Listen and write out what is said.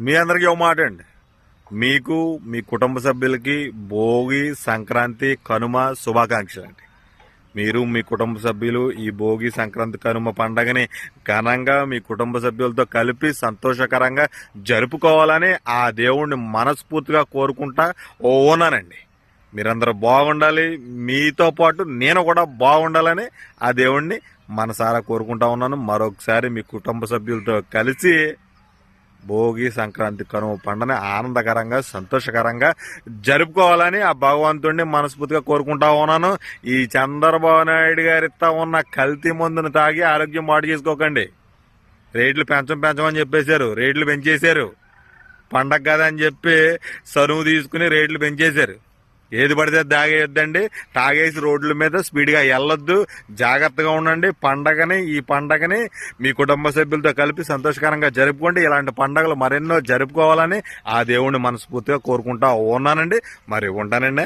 మీ అందరికీ ఒక మాట అండి. మీకు మీ కుటుంబ సభ్యులకి భోగి సంక్రాంతి కనుమ శుభాకాంక్షలు అండి. మీరు మీ కుటుంబ సభ్యులు ఈ భోగి సంక్రాంతి కనుమ పండగని ఘనంగా మీ కుటుంబ సభ్యులతో కలిపి సంతోషకరంగా జరుపుకోవాలని ఆ దేవుణ్ణి మనస్ఫూర్తిగా కోరుకుంటా ఓనానండి మీరందరూ బాగుండాలి. మీతో పాటు నేను కూడా బాగుండాలని ఆ దేవుణ్ణి మనసారా కోరుకుంటా ఉన్నాను. మరొకసారి మీ కుటుంబ సభ్యులతో కలిసి భోగి సంక్రాంతి కనుమ పండుగని ఆనందకరంగా సంతోషకరంగా జరుపుకోవాలని ఆ భగవంతుడిని మనస్ఫూర్తిగా కోరుకుంటా ఉన్నాను. ఈ చంద్రబాబు నాయుడు గారితో ఉన్న కల్తీ మందును తాగి ఆరోగ్యం పాటు చేసుకోకండి. రేట్లు పెంచం పెంచమని చెప్పేశారు. రేట్లు పెంచేశారు. పండగ కదా అని చెప్పి సరువు తీసుకుని రేట్లు పెంచేశారు. ఏది పడితే అది తాగేసి రోడ్ల మీద స్పీడ్గా వెళ్ళొద్దు జాగ్రత్తగా ఉండండి. పండగని ఈ పండగని మీ కుటుంబ సభ్యులతో కలిపి సంతోషకరంగా జరుపుకోండి. ఇలాంటి పండగలు మరెన్నో జరుపుకోవాలని ఆ దేవుణ్ణి మనస్ఫూర్తిగా కోరుకుంటా ఉన్నానండి. మరి ఉంటానండి.